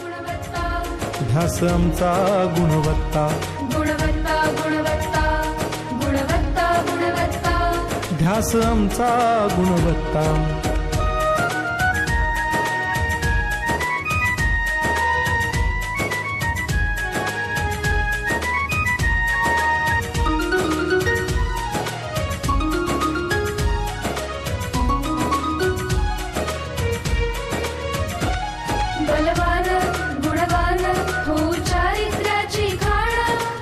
गुणवत्ता. ध्यास आमचा गुणवत्ता. गुणवत्ता गुणवत्ता. गुणवत्ता गुणवत्ता. ध्यास आमचा गुणवत्ता.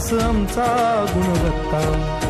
ध्यास आमचा गुणवत्ता.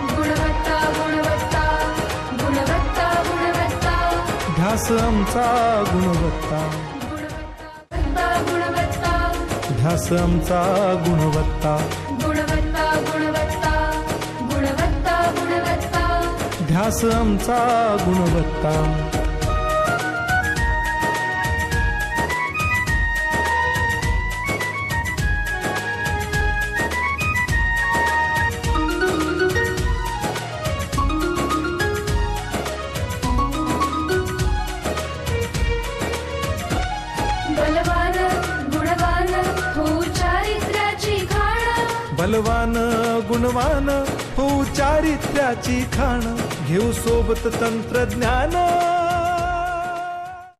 ध्यास आमचा गुणवत्ता. ध्यास आमचा गुणवत्ता. गुणवत्ता गुणवत्ता गुणवत्ता ध्यास आमचा गुणवत्ता. बलवान गुणवान हो चारित्र्याची खाण. घेऊ सोबत तंत्रज्ञान.